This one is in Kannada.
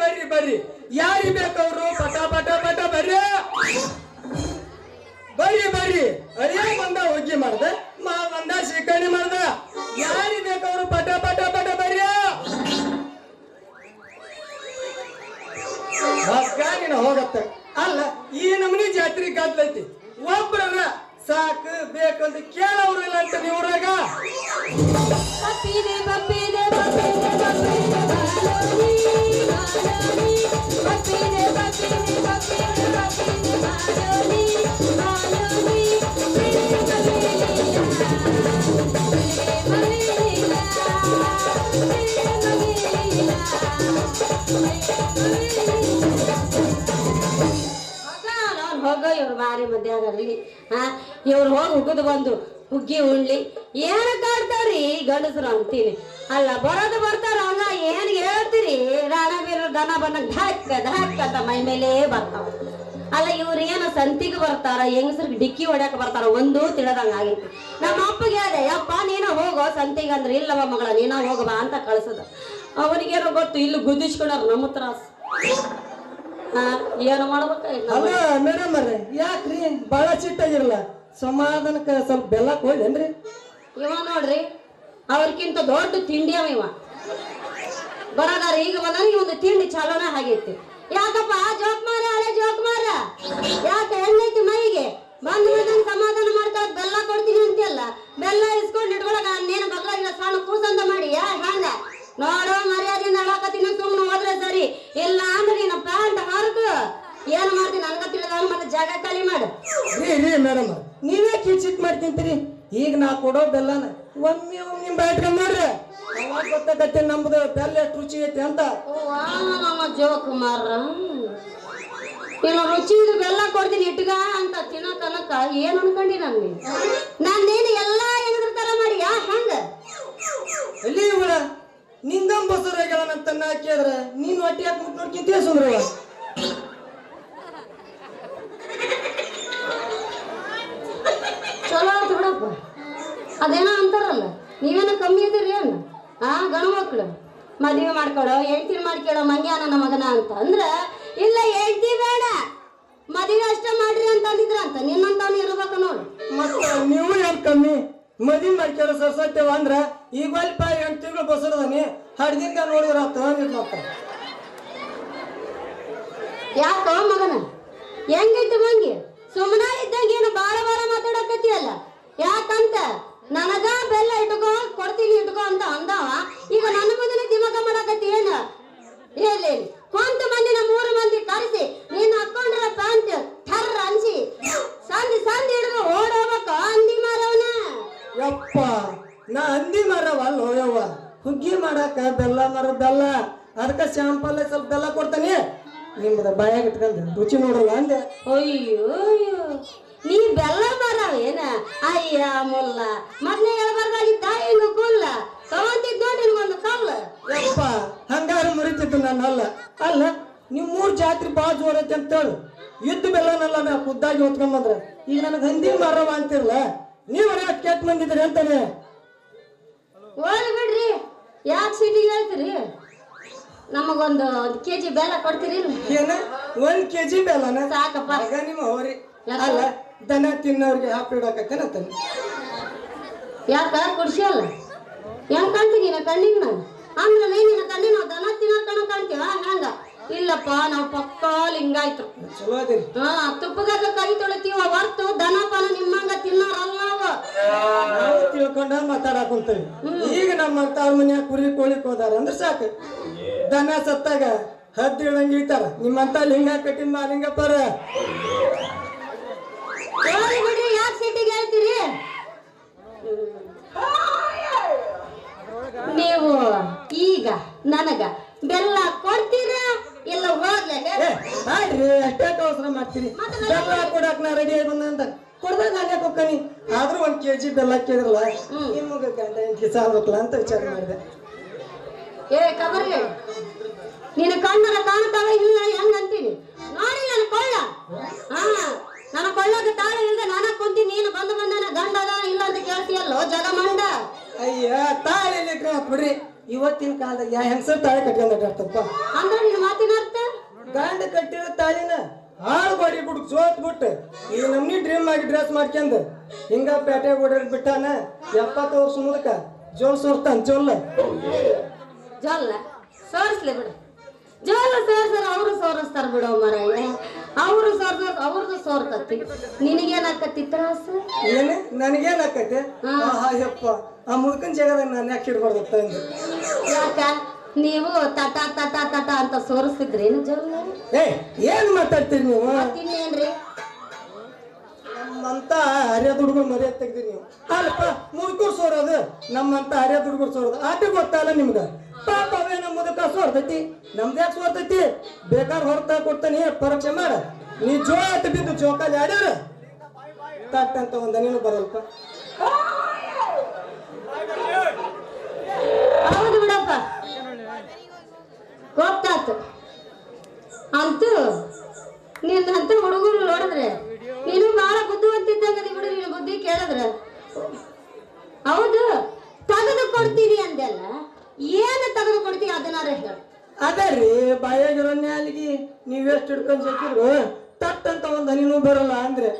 ಬರ್ರಿ ಬರ್ರಿ. ಯಾರಿ ಬೇಕವ್ರು ಪಟ ಪಟ ಪಟ, ಬರ್ರಿ. ಬರ್ರಿ ಬರ್ರಿ. ಅರಿಯ ಬಂದ ಹುಗ್ಗಿ ಮಾಡ್ದ. ಮಾ ಬಂದ ಶಿಕಣಿ ಮಾಡ್ದ. ಯಾರಿ ಬೇಕವ್ರು ಪಟ ಪಟ ಪಟ, ಬರ್ರಿ. ನೀನು ಹೋಗತ್ತೆ. ಅಲ್ಲ, ಈ ನಮನಿ ಜಾತ್ರೆ ಗದ್ದೈತಿ ಒಬ್ರನ್ನ ಸಾಕು ಬೇಕಂತ ಕೇಳವ್ರಿಲ್ಲ ಅಂತ ನೀವ್ರಾಗ ಮಾರಿ ಮಧ್ಯಾಹ್ನದಲ್ಲಿ ಹಾ ಇವ್ರು ಹೋಗಿ ಹುಗಿದು ಬಂದು ಹುಗ್ಗಿ ಉಣ್ಲಿ ಏನ ಕಾಡ್ತಾವ್ರಿ ಗಂಡಸರು ಅಂತೀನಿ. ಅಲ್ಲ, ಬರೋದು ಬರ್ತಾರ ಅಲ್ಲ ಏನ್ ಹೇಳ್ತೀರಿ? ರಾಣ ಬೀರ ದನ ಬನ್ನ ಧಾಕ್ ಧಾಕ್ ಅಂತ ಮೈ ಮೇಲೆ ಬರ್ತಾವ. ಅಲ್ಲ, ಇವ್ರು ಏನು ಸಂತಿಗೆ ಬರ್ತಾರ, ಹೆಂಗಸ್ರಿಗೆ ಡಿಕ್ಕಿ ಹೊಡ್ಯಾಕ ಬರ್ತಾರ, ಒಂದು ತಿಳದಂಗ ಆಗಿತ್ತು ನಮ್ಮ ಅಪ್ಪಗೆ ಹೇಳ್ದೆ ಅಪ್ಪ ನೀನ ಹೋಗೋ, ಸಂತಿಗೆ ಅಂದ್ರೆ ಇಲ್ಲವ ಮಗಳ, ನೀನ ಹೋಗಬಾ ಅಂತ ಕಳ್ಸದ. ಅವನಿಗೇನೋ ಗೊತ್ತು, ಇಲ್ಲಿ ಗುದ್ದಿಸ್ಕೊಂಡಾರ ನಮ್ಮ ತ್ರಾಸ ಏನು ಅಲ್ಲ ಮೇಡಮ್ ಅವ್ರೆ ಯಾಕ್ರಿ? ಬಹಳ ಸಿಟ್ಟಾಗಿರಲ್ಲ ಸಮಾಧಾನಕ್ಕೆ ಸ್ವಲ್ಪ ಬೆಲ್ಲ ಕೊಡ್ಲೇನ್ರಿ ಇವ ನೋಡ್ರಿ ಅವ್ರಕ್ಕಿಂತ ದೊಡ್ಡ ತಿಂಡಿ ಅವ ಇವ. ಬರೋದಾರ ಈಗ ಬಂದಾಗ ಒಂದು ತಿಂಡಿ ಚಲೋನ ಆಗೈತಿ. ಯಾಕಪ್ಪ? ಜೋಕ್ ಮಾರ ಹಳೆ ಜೋಕ್ ಮಾರ. ಯಾಕೆ ಹೆಂಗೈತಿ ಮೈಗೆ ಬಂದ್ ಬಿಡ್ದಂಗ್ ಸಮಾಧಾನ ಮಾಡ್ತಾ ಬೆಲ್ಲ ಕೊಡ್ತೀನಿ ಅಂತೆಲ್ಲ ಬೆಲ್ಲ ಇಸ್ಕೊಂಡ್ ಇಟ್ಕೊಳಕ ನೀನು ಬಗ್ಲಾಗಿನ ಸಣ್ಣ ಕೂಸಂತ ಮಾಡಿ ಯಾ ಹಂಗ ನೋಡು ಮರ್ಯಾದೆಯಿಂದ ಹೇಳಕತ್ತೀನಿ ಸುಮ್ಮನೆ ಹೋದ್ರೆ ಸರಿ ಇಲ್ಲ ಅಂದ್ರೆ ನೀನು ಪ್ಯಾಂಟ್ ಹರ್ದು ಏನ್ ಮಾಡ್ತೀನಿ ನನ್ಗ ತಿಳಿದ ಮತ್ತೆ ಜಾಗ ಖಾಲಿ ಮಾಡಿ. ರೀ ರೀ ಮೇಡಮ್ ನೀವೇ ಕಿಚಿಟ್ ಮಾಡ್ತಿಂತೀರಿ ಈಗ ನಾ ಕೊಡೋ ಬೆಲ್ಲನ ಒಮ್ಮೆ ಒಮ್ಮೆ ಬ್ಯಾಟ್ರಿ ಮಾಡ್ರಿ ಅವಾಗ ಗೊತ್ತಾಗತ್ತೆ ನಮ್ದು ಬೆಲ್ಲ ಎಷ್ಟು ರುಚಿ ಐತಿ ಅಂತ. ನಮ್ಮ ಜೋಕ್ ಮಾರ ರುಚಿ ರುಚಿದು ಬೆಲ್ಲ ಕೊಡ್ತೀನಿ ಇಟ್ಗ ಅಂತ ತಿನ್ನೋ ತನಕ ಏನ್ ಅನ್ಕೊಂಡಿ ನನ್ಗೆ ನೀನು ಎಲ್ಲಾ ಏನಾದ್ರೂ ತರ ಮಾಡಿ ಯಾ ಹಂಗ? ಎಲ್ಲಿ ಇವಳ ನಿಂದಂ ಬಸರಾಗ್ಯಾಳನಂತ ತನ್ನ ಕೇಳಿದ್ರ ನೀನ್ ಹೊಟ್ಟೆ ಹಾಕಿ ಮುಟ್ ನೋಡ್ಕಿಂತೀಯ ಸುಂದ್ರವ ಚಲೋ ಆಯ್ತು ಬಿಡಪ್ಪ ಅದೇನೋ ಅಂತಾರಲ್ಲ. ನೀವೇನೋ ಕಮ್ಮಿ ಇದ್ದೀರಿ ಏನು ಆ ಗಣ ಮಕ್ಳು. ಮದುವೆ ಮಾಡ್ಕೊಳೋ ಹೇಳ್ತೀನಿ ಮಾಡ್ಕೊಳೋ ಮಂಗ್ಯಾನ ನನ್ನ ಮಗನ ಅಂತ. ಅಂದ್ರೆ ಇಲ್ಲ ಹೇಳ್ತಿ ಬೇಡ. ಮದುವೆ ಅಷ್ಟೇ ಮಾಡ್ರಿ ಅಂತ ಅಂದಿದ್ರ ಅಂತ ನಿನ್ನಂತವ್ನು ಇರ್ಬೇಕು ನೋಡು. ಮತ್ತೆ ನೀವು ಏನ್ ಕಮ್ಮಿ? ಮದುವೆ ಮಾಡ್ಕೊಳೋ ಸರ್ಸತ್ಯವ ಅಂದ್ರೆ ಈಗ ಅಲ್ಪ ಎಂಟು ತಿಂಗಳು ಬಸರದನಿ ಹಡ್ದಿಂದ ನೋಡಿದ್ರ ತಗೊಂಡಿದ್ ಮಕ್ಕ ಯಾಕೋ ಮಗನ? ಹೆಂಗೈತಿ ಮಂಗಿ ಸುಮ್ಮನ ಇದ್ದಂಗೆ ಏನು ಬಾಳ ಬಾಳ ಮಾತಾಡಕತ್ತಿಯಲ್ಲ? ಯಾಕಂತ? ನನಗ ಬೆಲ್ಲ ಇಟ್ಕೋ ಕೊಡ್ತೀನಿ ಇಟ್ಕೋ ಅಂತ ಅಂದವ. ಈಗ ನನ್ನ ಮುಂದೆ ದಿಮಕ ಮಾಡಕತ್ತಿ ಏನ? ಹೇಳಿ ಕೊಂತ ಮಂದಿನ ಮೂರು ಮಂದಿ ಕರೆಸಿ ನೀನ್ ಹಾಕೊಂಡ್ರ ಪ್ಯಾಂಟ್ ಥರ್ ಅನ್ಸಿ ಸಂದಿ ಸಂದಿ ಹಿಡಿದು ಓಡೋಗ್ಬೇಕು ಅಂದಿ ಮಾರವನ. ಯಪ್ಪ ನಾ ಅಂದಿ ಮರವ ಲೋಯವ್ವ ಹುಗ್ಗಿ ಮಾಡಾಕ ಬೆಲ್ಲ ಮರ ಬೆಲ್ಲ. ಅದಕ್ಕ ಶಾಂಪಲ್ಲ ಸ್ವಲ್ಪ ಬೆಲ್ಲ ಕೊಡ್ತಾನೆ. ನಿಮ್ದು ಬಾಯಾಗ ಇಟ್ಕೊಂಡ್ ರುಚಿ ನೋಡಲ್ಲ ಅಂದೆ. ಅಯ್ಯೋ ಅಯ್ಯೋ. ನೀ ಬೆಲ್ಲ ಮರವೇನ ಅಯ್ಯ ಮುಲ್ಲ. ಮೊದ್ಲೇ ಹೇಳ್ಬಾರ್ದಾಗಿತ್ತ? ಹಿಂಗ ಕುಲ್ಲ. ತಗೊಂತಿದ್ ನೋಡಿ ನಿನ್ಗೊಂದು ಕಲ್ಲ. ಯಪ್ಪ ಹಂಗಾರ ಮುರಿತಿತ್ತು ನನ್ನ ಅಲ್ಲ ಅಲ್ಲ ನಿಮ್ ಮೂರ್ ಜಾತ್ರೆ ಭಾಳ ಜೋರ್ ಐತಿ ಅಂತ ಹೇಳು. ಇದ್ದ ಬೆಲ್ಲನಲ್ಲ ನಾ ಖುದ್ದಾಗಿ ಹೊತ್ಕೊಂಬಂದ್ರ ಈಗ ನನಗೆ ಹಂದಿ ಮಾರವ ಅಂತಿರಲ್ಲ ನೀವು ಯಾಕೆ ಕೆಟ್ಟ ಮಂದಿದ್ರಿ ಅಂತಾನೆ. ಹೋಗ್ಲಿ ಬಿಡ್ರಿ. ಯಾಕೆ ಸಿಟಿಗೆ ಹೇಳ್ತೀರಿ? ನಮಗೊಂದು ಒಂದು ಕೆಜಿ ಬೆಲ್ಲ ಕೊಡ್ತೀರಿ ಏನು? ಒಂದ್ ಕೆಜಿ ಬೆಲ್ಲನ? ಸಾಕಪ್ಪ. ನಿಮ್ಮ ಹೋರಿ. ಅಲ್ಲ ದನ ತಿನ್ನೋರಿಗೆ ಹ್ಯಾಪಿ ಇಡಕತ್ತೇನ ಅಂತಾನೆ ಯಾಕ ಕುಡ್ಸಿ ಅಲ್ಲ? ಹೆಂಗ್ ಕಾಣ್ತೀನಿ ನಿನ್ನ ಕಣ್ಣಿಗೆ ನಾನು? ಅಂದ್ರೆ ನಿನ್ನ ಕಣ್ಣಿನ ದನ ತಿನ್ನೋ ಕಣ ಕಾಣ್ತೀವ? ಹಂಗ. ಇಲ್ಲಪ್ಪ ನಾವು ಪಕ್ಕ ಲಿಂಗಾಯ್ತು. ಚಲೋ ಅದಿರಿ. ಹಾ ತುಪ್ಪದಾಗ ಕೈ ತೊಳಿತೀವ ಹೊರ್ತು ದನ ಪಾನ ನಿಮ್ಮಂಗ ತಿನ್ನೋರಲ್ಲ ನಾವು ನಾವು ತಿಳ್ಕೊಂಡ ಮಾತಾಡಕ್ ಕುಂತೀವಿ ಈಗ ನಮ್ಮ ತಾಳ ಮನ್ಯಾಗ ಕುರಿ ಕೋಳಿ ಹೋದಾರ ಅಂದ್ರೆ ಸಾಕು. ದನ ಸತ್ತಾಗ ಹದ್ದು ಇಳಂಗ್ ಇಳ್ತಾರ ನಿಮ್ಮಂತ ಲಿಂಗ ಕಟ್ಟಿನ ಮಾಲಿಂಗ ಹೋಗ್ಲಿ ಬಿಡ್ರಿ ಯಾಕೆ ಸಿಟಿಗೆ ಹೇಳ್ತೀರಿ ನೀವು ಈಗ ನನಗ ಬೆಲ್ಲ ಕೊಡ್ತೀರಾ ಇಲ್ಲ ಹೋಗ್ಲಿ? ಮಾಡ್ರಿ ಅಷ್ಟೇ ಅವಸರ ಮಾಡ್ತೀರಿ. ಬೆಲ್ಲ ಕೊಡಾಕ್ ನಾ ರೆಡಿ ಆಗಿ ಬಂದಂತ ಕೊಡ್ದಾಗ ನಾನೇ ಕೊಕ್ಕನಿ ಆದ್ರೂ ಒಂದ್ ಕೆಜಿ ಬೆಲ್ಲ ಕೇಳಿದ್ರಲ್ಲ ನಿಮ್ಗ ಗಂಡ ಹೆಂಡತಿ ಸಾಲ್ಬೇಕಲ್ಲ ಅಂತ ವಿಚಾರ ಮಾಡಿದೆ. ಏ ಕಬರ್ಗೆ. ನೀನು ಕಣ್ಣರ ಇವತ್ತಿನ ಕಾಲದಾಗ ಯಾ ಹೆಂಗಸರ್ ತಾಳೆ ಕಟ್ಕೊಂಡಪ್ಪ ಅಂದ್ರೆ ನಿನ್ನ ಅರ್ಥ? ಗಂಡ ಕಟ್ಟಿರೋ ತಾಳಿನ ಹಾಳು ಬಾಡಿ ಬಿಡು ಸೋತ್ ಬಿಟ್ಟು ಈ ನಮ್ನಿ ಡ್ರೀಮ್ ಆಗಿ ಡ್ರೆಸ್ ಮಾಡ್ಕೊಂಡು ಹಿಂಗ ಪೇಟೆ ಓಡಾಡ್ ಬಿಟ್ಟಾನ ಎಪ್ಪತ್ತು ವರ್ಷ ಮೂಲಕ ಜೋಲ್ ಸೋರ್ತಾನ ಜೋಲ್. ಜೋಲ್ಲ ಸೋರಿಸ್ಲಿ ಬಿಡು. ಜೋಲ್ ಸೋರಿಸ್ತಾರ ಅವರು ಸೋರಿಸ್ತಾರ ಬಿಡೋ ಮರ ಅವರು ಸೋರ್ಸ ಅವ್ರದ್ದು ಸೋರ್ತತಿ ನಿನಗೇನಾಕತಿ ತ್ರಾಸ? ಏನು? ನನಗೇನ್ ಆಕೈತೆ ಆಹಾ ಯಪ್ಪ. ಆ ಮುದುಕನ್ ಜಾಗದಾಗ ನಾನು ಯಾಕೆ ಇಡ್ಬಾರ್ದಪ್ಪ ಅಂದು? ಯಾಕ? ನೀವು ತಟ ತಟ ತಟ ಅಂತ ಸೋರಿಸ್ತಿದ್ರಿ ಏನು ಏ ಏನ್ ಮಾತಾಡ್ತೀರಿ ನೀವು? ತಿನ್ನೇನ್ರಿ ನಮ್ಮಂತ ಹರಿಯ ಹುಡುಗರು ಮರ್ಯಾದ ತೆಗ್ದಿ ನೀವು. ಅಲ್ಪ ಮುದುಕರು ಸೋರೋದು ನಮ್ಮಂತ ಹರಿಯ ದುಡುಗರು ಸೋರೋದು. ಆಟ ಗೊತ್ತಲ್ಲ ನಿಮ್ಗ? ಪಾಪ ಅವೇ ನಮ್ಮ ಮುದುಕ ಸೋರ್ತೈತಿ ನಮ್ದು ಯಾಕೆ ಸೋರ್ತೈತಿ? ಬೇಕಾದ್ರೆ ಹೊರತಾ ಕೊಡ್ತಾನೆ ಪರೀಕ್ಷೆ ಮಾಡ. ನೀ ಜೋ ಆಟ ಬಿದ್ದು ಜೋಕಾಲಿ ಆಡ್ಯಾರ? ತಟ್ ಅಂತ ಒಂದ ನೀನು ಬರಲ್ಪ. ಹೌದು ಬಿಡಪ್ಪ. ಅಂತೂ ನಿನ್ನಂತ ಹುಡುಗರು ನೋಡಿದ್ರೆ ನೀನು ಬಿಡು ಕೇಳಿದ್ರೆ, ಹೌದು, ತಗದು ಕೊಡ್ತೀವಿ ಅಂದೆಲ್ಲ ಏನು ತಗದು ಕೊಡ್ತೀವಿ ಅದನ್ನಾರ ಹೇಳ ಅದರಿ ಬಾಯಾಗಿರೋ ನೀವೆಷ್ಟು ಹಿಡ್ಕೊಂಡ್ ಸಿಕ್ಕಿದ್ರು ತಟ್ಟಂತ ಒಂದ್ ಹನಿನೂ ಬರಲ್ಲ ಅಂದ್ರೆ.